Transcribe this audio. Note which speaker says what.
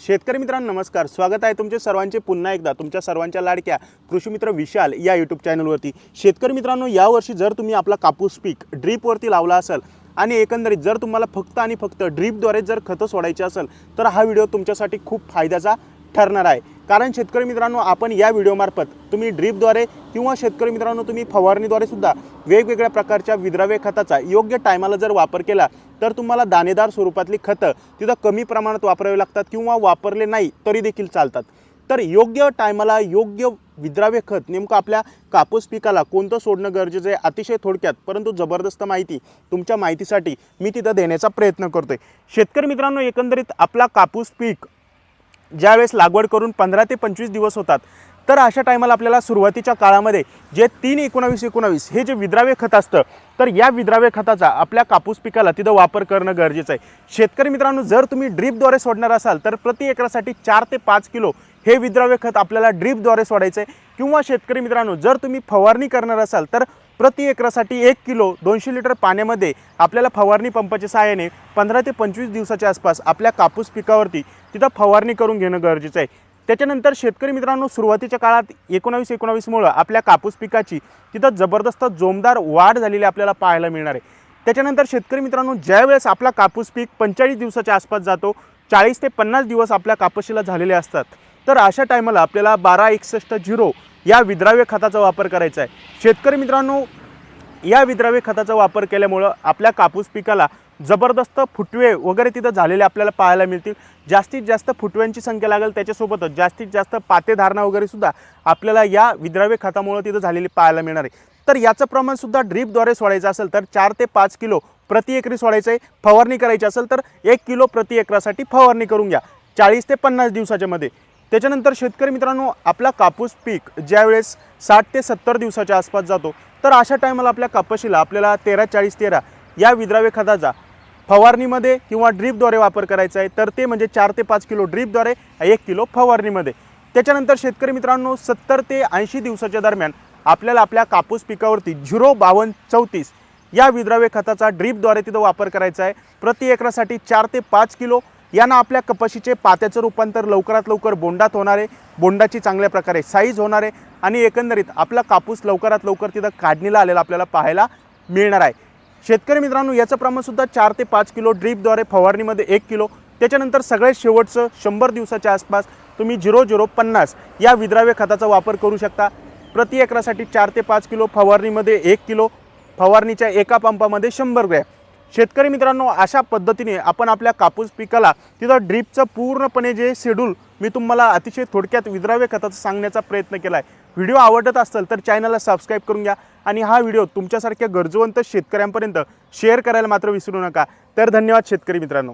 Speaker 1: शेतकरी मित्रांनो नमस्कार. स्वागत आहे तुमचे सर्वांचे पुन्हा एकदा. तुमच्या सर्वांच्या लाडक्या कृषी मित्र विशाल या यूट्यूब चॅनलवरती शेतकरी मित्रांनो यावर्षी जर तुम्ही आपला कापूस पीक ड्रीपवरती लावला असेल आणि एकंदरीत जर तुम्हाला फक्त आणि फक्त ड्रीपद्वारे जर खतं सोडायची असेल तर हा व्हिडिओ तुमच्यासाठी खूप फायद्याचा ठरणार आहे. कारण शेतकरी मित्रांनो आपण या व्हिडिओमार्फत तुम्ही ड्रीपद्वारे किंवा शेतकरी मित्रांनो तुम्ही फवारणीद्वारे सुद्धा वेगवेगळ्या प्रकारच्या विद्राव्य खताचा योग्य टायमाला जर वापर केला तर तुम्हाला दाणेदार स्वरूपातली खतं तिथं कमी प्रमाणात वापरावी लागतात किंवा वापरले नाही तरी देखील चालतात. तर योग्य टायमाला योग्य विद्राव्य खत नेमकं आपल्या कापूस पिकाला कोणतं सोडणं गरजेचं आहे अतिशय थोडक्यात परंतु जबरदस्त माहिती तुमच्या माहितीसाठी मी तिथं देण्याचा प्रयत्न करतोय. शेतकरी मित्रांनो एकंदरीत आपला कापूस पीक ज्यावेळेस लागवड करून पंधरा ते पंचवीस दिवस होतात तर अशा टायमाला आपल्याला सुरुवातीच्या काळामध्ये जे तीन एकोणावीस एकोणावीस हे जे विद्राव्य खत असतं तर या विद्राव्य खताचा आपल्या कापूस पिकाला तिथं वापर करणं गरजेचं आहे. शेतकरी मित्रांनो जर तुम्ही ड्रीपद्वारे सोडणार असाल तर प्रति एकरासाठी चार ते पाच किलो हे विद्राव्य खत आपल्याला ड्रीपद्वारे सोडायचं आहे किंवा शेतकरी मित्रांनो जर तुम्ही फवारणी करणार असाल तर प्रति एकरासाठी एक किलो दोनशे लिटर पाण्यामध्ये आपल्याला फवारणी पंपाच्या सहाय्याने पंधरा ते पंचवीस दिवसाच्या आसपास आपल्या कापूस पिकावरती तिथं फवारणी करून घेणं गरजेचं आहे. त्याच्यानंतर शेतकरी मित्रांनो सुरुवातीच्या काळात एकोणावीस एकोणावीसमुळं आपल्या कापूस पिकाची तिथं जबरदस्त जोमदार वाढ झालेली आपल्याला पाहायला मिळणार आहे. त्याच्यानंतर शेतकरी मित्रांनो ज्यावेळेस आपला कापूस पीक पंचेचाळीस दिवसाच्या आसपास जातो चाळीस ते पन्नास दिवस आपल्या कापशीला झालेले असतात. तर अशा टायमाला आपल्याला बारा एकसष्ट झिरो या विद्राव्य खताचा वापर करायचा आहे. शेतकरी मित्रांनो या विद्राव्य खताचा वापर केल्यामुळं आपल्या कापूस पिकाला जबरदस्त फुटवे वगैरे तिथं झालेले आपल्याला पाहायला मिळतील. जास्तीत जास्त फुटव्यांची संख्या लागेल त्याच्यासोबतच जास्तीत जास्त पातेधारणा वगैरे सुद्धा आपल्याला या विद्राव्य खतामुळं तिथं झालेली पाहायला मिळणार आहे. तर याचं प्रमाणसुद्धा ड्रीपद्वारे सोडायचं असेल तर चार ते पाच किलो प्रति एकरी सोडायचं आहे. फवारणी करायची असेल तर एक किलो प्रति एकरासाठी फवारणी करून घ्या. चाळीस ते पन्नास दिवसाच्यामध्ये त्याच्यानंतर शेतकरी मित्रांनो आपला कापूस पीक ज्यावेळेस साठ ते सत्तर दिवसाच्या आसपास जातो तर अशा टायमाला आपल्या कापशीला आपल्याला तेरा चाळीस तेरा या विद्राव्य खताचा फवारणीमध्ये किंवा ड्रीपद्वारे वापर करायचा आहे तर ते म्हणजे चार ते पाच किलो ड्रीपद्वारे एक किलो फवारणीमध्ये. त्याच्यानंतर शेतकरी मित्रांनो सत्तर ते ऐंशी दिवसाच्या दरम्यान आपल्याला आपल्या कापूस पिकावरती झिरो बावन्न चौतीस या विद्राव्य खताचा ड्रीपद्वारे तिथं वापर करायचा आहे. प्रति एकरासाठी चार ते पाच किलो यानं आपल्या कपाशीचे पात्याचं रूपांतर लवकरात लवकर बोंडात होणार आहे. बोंडाची चांगल्या प्रकारे साईज होणार आहे आणि एकंदरीत आपला कापूस लवकरात लवकर तिथं काढणीला आलेला आपल्याला पाहायला मिळणार आहे. शेतकरी मित्रांनो याचं प्रमाणसुद्धा चार ते पाच किलो ड्रीपद्वारे फवारणीमध्ये एक किलो. त्याच्यानंतर सगळ्यात शेवटचं शंभर दिवसाच्या आसपास तुम्ही झिरो झिरो पन्नास या विद्राव्य खताचा वापर करू शकता. प्रति एकरासाठी चार ते पाच किलो फवारणीमध्ये एक किलो. फवारणीच्या एका पंपामध्ये शंभर ग्रॅम. शेतकरी मित्रांनो अशा पद्धतीने आपण आपल्या कापूस पिकाला तिथं ड्रीपचं पूर्णपणे जे शेड्यूल मी तुम्हाला अतिशय थोडक्यात विद्राव्य खताचं सांगण्याचा प्रयत्न केला आहे व्हिडिओ आवडत असेल तर चॅनलला सबस्क्राईब करून घ्या आणि हा व्हिडिओ तुमच्यासारख्या गरजवंत शेतकऱ्यांपर्यंत शेअर करायला मात्र विसरू नका. तर धन्यवाद शेतकरी मित्रांनो.